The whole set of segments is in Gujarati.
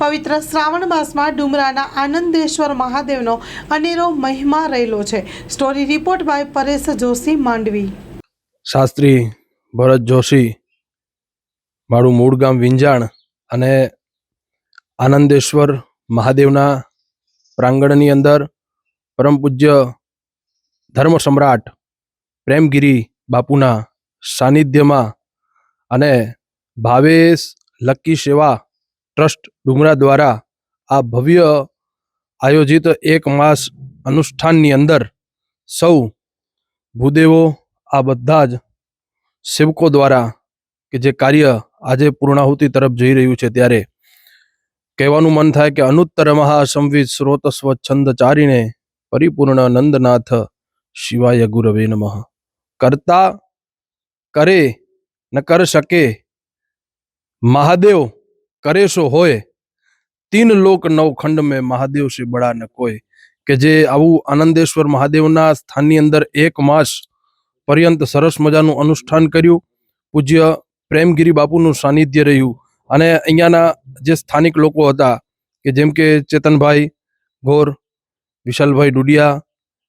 પવિત્ર શ્રાવણ માસમાં ડુમરાના આનંદેશ્વર મહાદેવનો અનેરો મહિમા રહેલો છે. Story report by Paresh Joshi Mandvi. Shastri Bharat Joshi, મારું મૂળ ગામ વિંજાણ અને આનંદેશ્વર મહાદેવના પ્રાંગણની અંદર પરમ પૂજ્ય ધર્મ સમ્રાટ પ્રેમગીરી બાપુના સાનિધ્યમાં અને ભાવેશ લક્કી સેવા ટ્રસ્ટ ડુમરા દ્વારા આ ભવ્ય આયોજિત એક માસ અનુષ્ઠાનની અંદર સૌ ભૂદેવો, આ બધા જ સેવકો દ્વારા કે જે કાર્ય આજે પૂર્ણાહુતિ તરફ જઈ રહ્યું છે ત્યારે કહેવાનું મન થાય કે અનુત્તર મહાસંવિત સ્રોત સ્વચ્છંદ ચારીને પરિપૂર્ણ નંદનાથ શિવાય ગુરવે નમઃ. કરતા કરે ન કર શકે મહાદેવ કરે સો હોય, તીન લોક નવખંડ મેં મહાદેવ શ્રી બળા ન કોઈ, કે જે આવું આનંદેશ્વર મહાદેવના સ્થાનની અંદર એક માસ પર્યંત સરસ મજાનું અનુષ્ઠાન કર્યું, પૂજ્ય પ્રેમગીરી બાપુનું સાનિધ્ય રહ્યું. અને અહીંયાના જે સ્થાનિક લોકો હતા, કે જેમ કે ચેતનભાઈ ગોર, વિશાલભાઈ ડુડિયા,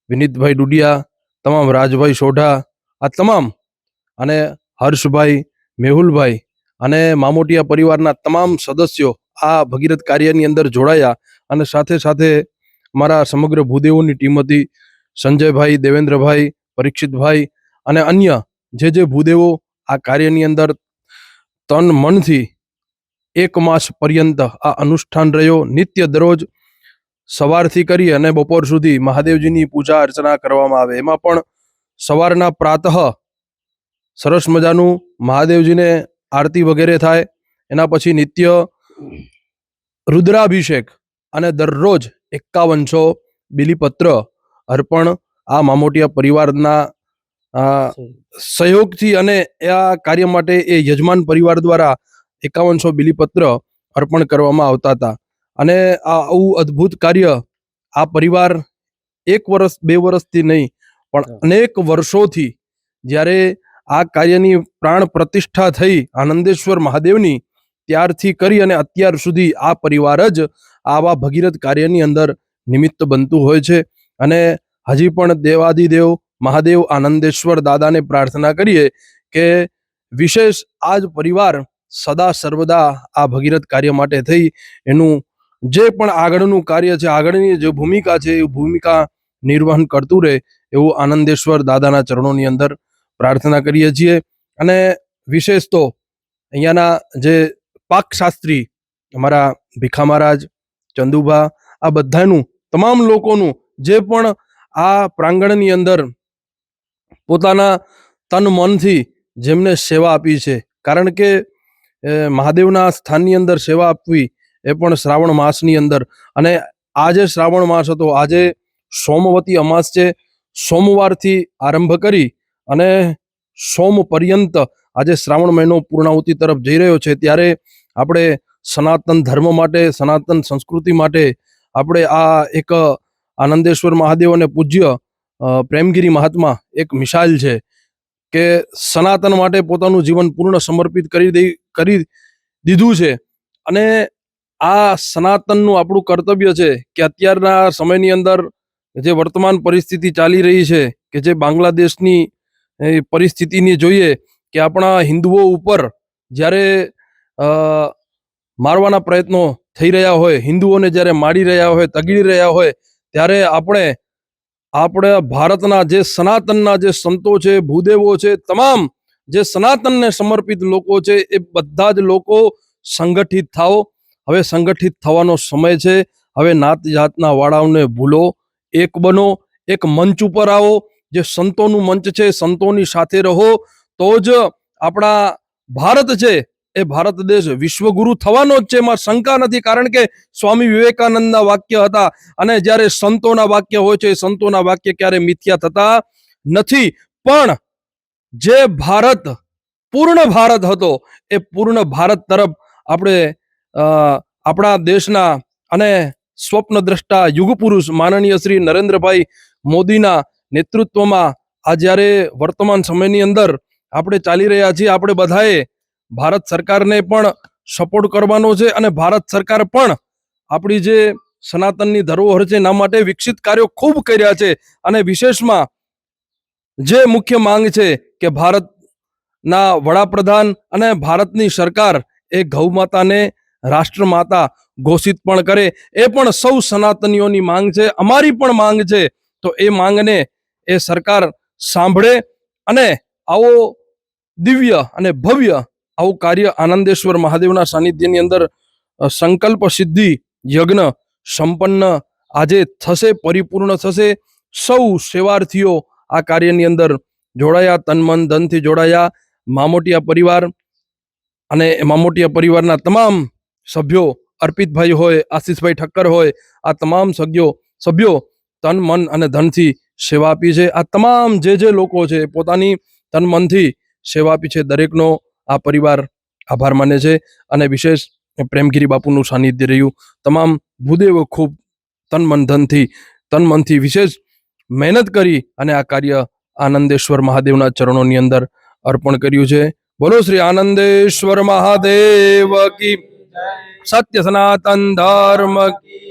વિનીતભાઈ ડુડિયા, તમામ રાજભાઈ સોઢા, આ તમામ, અને હર્ષભાઈ મેહુલભાઈ અને મામોટિયા પરિવારના તમામ સદસ્યો આ ભગીરથ કાર્યની અંદર જોડાયા અને સાથે સાથે મારા સમગ્ર ભૂદેવોની ટીમ હતી. સંજયભાઈ, દેવેન્દ્રભાઈ, પરીક્ષિતભાઈ અને અન્ય જે જે ભૂદેવો આ કાર્યની અંદર તન મનથી એક માસ પર્યંત આ અનુષ્ઠાન રહ્યો. નિત્ય દરરોજ સવારથી કરી અને બપોર સુધી મહાદેવજીની પૂજા અર્ચના કરવામાં આવે. એમાં પણ સવારના પ્રાતઃ સરસ મજાનું મહાદેવજીને આરતી વગેરે થાય એના પછી નિત્ય રુદ્રાભિષેક અને દરરોજ એકાવનસો બિલીપત્ર અર્પણ આ મામોટિયા પરિવારના સહયોગથી અને આ કાર્ય માટે એ યજમાન પરિવાર દ્વારા એકાવનસો બિલીપત્ર અર્પણ કરવામાં આવતા હતા. અને આ આવું અદ્ભુત કાર્ય આ પરિવાર એક વર્ષ બે વર્ષથી નહીં પણ અનેક વર્ષોથી જ્યારે આ કાર્યની પ્રાણ પ્રતિષ્ઠા થઈ આનંદેશ્વર મહાદેવની ત્યારથી કરી અને અત્યાર સુધી આ પરિવાર જ આવા ભગીરથ કાર્યની અંદર નિમિત્ત બનતું હોય છે. અને હજી પણ દેવાદિદેવ મહાદેવ આનંદેશ્વર દાદાને પ્રાર્થના કરીએ કે વિશેષ આ જ પરિવાર સદા સર્વદા આ ભગીરથ કાર્ય માટે થઈ. એનું જે પણ આગળનું કાર્ય છે, આગળની જે ભૂમિકા છે, એ ભૂમિકા નિર્વહન કરતું રહે એવું આનંદેશ્વર દાદાના ચરણોની અંદર પ્રાર્થના કરીએ છીએ. અને વિશેષ તો અહીંયાના જે પાકશાસ્ત્રી અમારા ભીખા મહારાજ, ચંદુભા, આ બધાનું, તમામ લોકોનું જે પણ આ પ્રાંગણની અંદર પોતાના તન મનથી જેમને સેવા આપી છે. કારણ કે મહાદેવના સ્થાનની અંદર સેવા આપવી એ પણ શ્રાવણ માસની અંદર. અને આજે શ્રાવણ માસ હતો. આજે સોમવતી અમાસ છે. સોમવારથી આરંભ કરી અને સોમ પર્યંત આજે શ્રાવણ મહિનો પૂર્ણાહુતિ તરફ જઈ રહ્યો છે, ત્યારે આપણે સનાતન ધર્મ માટે, સનાતન સંસ્કૃતિ માટે આપણે આ એક આનંદેશ્વર મહાદેવ અને પૂજ્ય પ્રેમગીરી મહાત્મા એક મિસાઇલ છે કે સનાતન માટે પોતાનું જીવન પૂર્ણ સમર્પિત કરી દઈ, કરી દીધું છે. અને આ સનાતનનું આપણું કર્તવ્ય છે કે અત્યારના સમયની અંદર જે વર્તમાન પરિસ્થિતિ ચાલી રહી છે કે જે બાંગ્લાદેશની પરિસ્થિતિની જોઈએ કે આપણા હિન્દુઓ ઉપર જ્યારે મારવાના પ્રયત્નો થઈ રહ્યા હોય, હિન્દુઓને જ્યારે મારી રહ્યા હોય, તગડી રહ્યા હોય, ત્યારે આપણે આપણે ભારતના જે સનાતનના જે સંતો છે, ભૂદેવો છે, તમામ જે સનાતનને સમર્પિત લોકો છે, એ બધા જ લોકો સંગઠિત થાઓ. હવે સંગઠિત થવાનો સમય છે. હવે નાત જાતના વાળાઓને ભૂલો. એક બનો, એક મંચ ઉપર આવો. જે સંતોનું મંચ છે, સંતોની સાથે રહો, તો જ આપણા ભારત છે, એ ભારત દેશ વિશ્વગુરુ થવાનો જ છે. એમાં શંકા નથી, કારણ કે સ્વામી વિવેકાનંદના વાક્ય હતા અને જ્યારે સંતોના વાક્ય હોય છે સંતોના વાક્ય ક્યારે મિથ્યા થતા નથી. પણ જે ભારત, પૂર્ણ ભારત હતો, એ પૂર્ણ ભારત તરફ આપણે આપણા દેશના અને સ્વપ્ન દ્રષ્ટા યુગ પુરુષ માનનીય શ્રી નરેન્દ્રભાઈ મોદીના નેતૃત્વમાં આ જ્યારે વર્તમાન સમયની અંદર આપણે ચાલી રહ્યા છીએ, આપણે બધાએ ભારત સરકારને પણ સપોર્ટ કરવાનો છે અને ભારત સરકાર પણ આપણી જે સનાતનની ધરોહર છે, એના માટે વિકસિત કાર્યો ખૂબ કર્યા છે અને વિશેષમાં જે મુખ્ય માંગ છે કે ભારતના વડાપ્રધાન અને ભારતની સરકાર એ ગૌ માતાને રાષ્ટ્રમાતા ઘોષિત પણ કરે, એ પણ સૌ સનાતનીઓની માંગ છે, અમારી પણ માંગ છે, તો એ માંગને એ સરકાર સાંભળે અને આવો દિવ્ય અને ભવ્ય આવું કાર્ય આનંદેશ્વર મહાદેવના સાનિધ્યની અંદર સંકલ્પ સિદ્ધિ યજ્ઞ સંપન્ન આજે થશે, પરિપૂર્ણ થશે. સૌ સેવાર્થીઓ આ કાર્યની અંદર જોડાયા, તન મન ધનથી જોડાયા. મામોટિયા પરિવાર અને મામોટિયા પરિવારના તમામ સભ્યો અર્પિતભાઈ હોય, આશીષભાઈ ઠક્કર હોય, આ તમામ સભ્યો સભ્યો તન મન અને ધનથી સેવા આપી છે. આ તમામ જે જે લોકો છે પોતાની તન મનથી સેવા આપી છે. દરેકનો આ પરિવાર આભાર માને છે અને વિશેષ પ્રેમગીરી બાપુનું સાનિધ્ય રહ્યું. તમામ ભૂદેવો ખૂબ તન મન ધનથી, તન મનથી વિશેષ મહેનત કરી અને આ કાર્ય આનંદેશ્વર મહાદેવના ચરણોની અંદર અર્પણ કર્યું છે. બોલો શ્રી આનંદેશ્વર મહાદેવ કી સત્ય સનાતન ધર્મ કી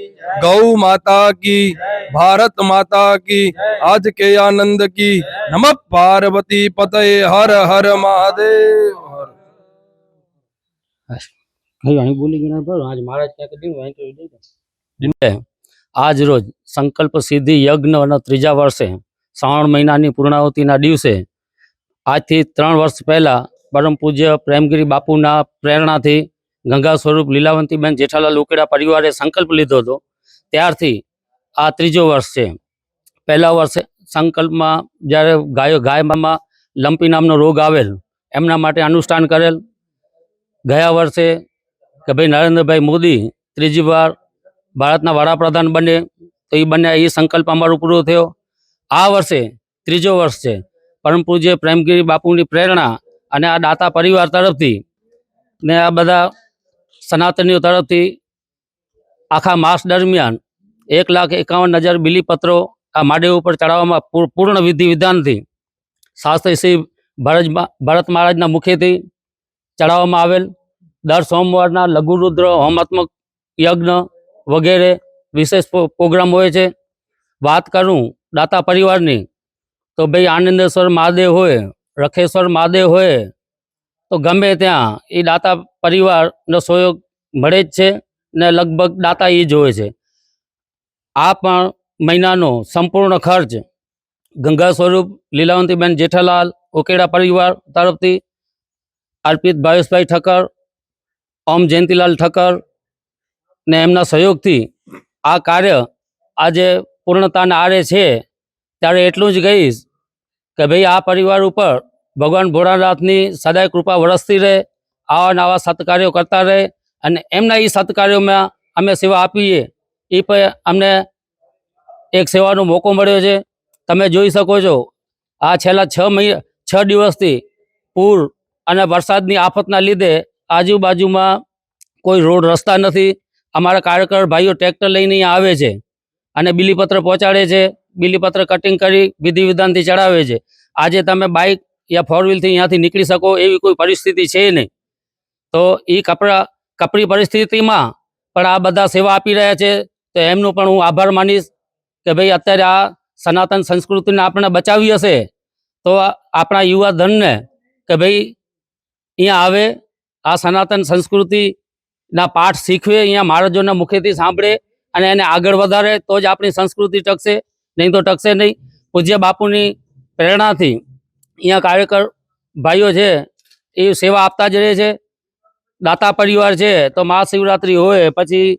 ભારત માતા કી આજ કે આનંદ કી નમ પાર્વતી પતય હર હર મહાદેવ હર કઈ અહીં બોલી ગયા બરો આજ મહારાજ ક્યાંક દીધું અહીં તો દીધું આજ રોજ સંકલ્પ સિદ્ધિ યજ્ઞના ત્રીજા વર્ષે શ્રાવણ મહિનાની પૂર્ણાવતિના દિવસે આજથી ત્રણ વર્ષ પહેલા પરમ પૂજ્ય પ્રેમગીરી બાપુના પ્રેરણાથી ગંગા સ્વરૂપ લીલાવંતીબેન જેઠાલાલ ઉકેડા પરિવારે સંકલ્પ લીધો હતો ત્યારથી આ ત્રીજો વર્ષ છે. પહેલા વર્ષે સંકલ્પમાં જ્યારે ગાયો ગાયમાં લંપી નામનો રોગ આવેલ, એમના માટે અનુષ્ઠાન કરેલ. ગયા વર્ષે કે ભાઈ નરેન્દ્રભાઈ મોદી ત્રીજી વાર ભારતના વડાપ્રધાન બને, તો એ બન્યા એ સંકલ્પ અમારો પૂરો થયો. આ વર્ષે ત્રીજો વર્ષ છે. પરમ પૂજ્ય પ્રેમગીરી બાપુની પ્રેરણા અને આ દાતા પરિવાર તરફથી ને આ બધા સનાતનીઓ તરફથી આખા માસ દરમિયાન એક લાખ એકાવન હજાર બિલીપત્રો આ માડે ઉપર ચડાવવામાં પૂર- પૂર્ણ વિધિ વિધાનથી શાસ્ત્રી શ્રી ભરજ ભરત મહારાજના મુખેથી ચડાવવામાં આવેલ દર સોમવારના લઘુરુદ્ર હોમાત્મક યજ્ઞ વગેરે વિશેષ પ્રો- પ્રોગ્રામ હોય છે. વાત કરું દાતા પરિવારની, તો ભાઈ આનંદેશ્વર મહાદેવ હોય, રખેશ્વર મહાદેવ હોય, તો ગમે ત્યાં એ દાતા પરિવારનો સહયોગ મળે જ છે. ને લગભગ દાતા એ જોવે છે. આ પણ મહિનાનો સંપૂર્ણ ખર્ચ ગંગા સ્વરૂપ લીલાવંતીબેન જેઠાલાલ ઓકેડા પરિવાર તરફથી અર્પિત ભાવેશભાઈ ઠક્કર, ઓમ જયંતિલાલ ઠક્કર ને એમના સહયોગથી આ કાર્ય આજે પૂર્ણતાને આરે છે ત્યારે એટલું જ કહીશ કે ભાઈ આ પરિવાર ઉપર ભગવાન ભોળાનાથની સદાય કૃપા વરસતી રહે, આવા નવા સત્કાર્યો કરતા રહે અને એમના એ સત્કાર્યોમાં અમે સેવા આપીએ. એ પણ અમને એક સેવાનો મોકો મળ્યો છે. તમે જોઈ શકો છો, આ છેલ્લા છ મહિના છ દિવસથી પૂર અને વરસાદની આફતના લીધે આજુબાજુમાં કોઈ રોડ રસ્તા નથી. અમારા કાર્યકર ભાઈઓ ટ્રેક્ટર લઈને આવે છે અને બિલીપત્ર પહોંચાડે છે. બિલીપત્ર કટિંગ કરી વિધિ વિધાનથી ચડાવે છે. આજે તમે બાઇક યા ફોર વ્હીલથી અહીંયાથી નીકળી શકો એવી કોઈ પરિસ્થિતિ છે નહીં. તો એ કપડા કપરી પરિસ્થિતિમાં પણ આ બધા સેવા આપી રહ્યા છે, તો એમનો પણ હું આભાર માનીશ કે ભાઈ અત્યારે આ સનાતન સંસ્કૃતિને આપણે બચાવી હશે, તો આપણા યુવા ધનને કે ભાઈ અહીંયા આવે, આ સનાતન સંસ્કૃતિના પાઠ શીખવે, અહીંયા મહારાજોના મુખેથી સાંભળે અને એને આગળ વધારે, તો જ આપણી સંસ્કૃતિ ટકશે, નહીં તો ટકશે નહીં. પૂજ્ય બાપુની પ્રેરણાથી અહીંયા કાર્યકર ભાઈઓ છે, એ સેવા આપતા જ રહે છે. દાતા પરિવાર છે, તો મહાશિવરાત્રી હોય, પછી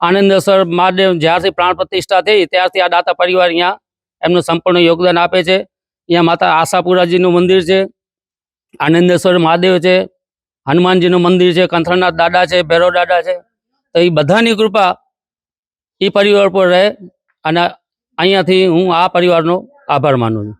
આનંદેશ્વર મહાદેવ જ્યારથી પ્રાણ પ્રતિષ્ઠા થઈ, ત્યારથી આ દાતા પરિવાર અહીંયા એમનું સંપૂર્ણ યોગદાન આપે છે. અહીંયા માતા આશાપુરાજીનું મંદિર છે, આનંદેશ્વર મહાદેવ છે, હનુમાનજીનું મંદિર છે, કંથરનાથ દાદા છે, ભૈરવ દાદા છે, તો એ બધાની કૃપા એ પરિવાર પર રહે અને અહીંયાથી હું આ પરિવારનો આભાર માનું છું.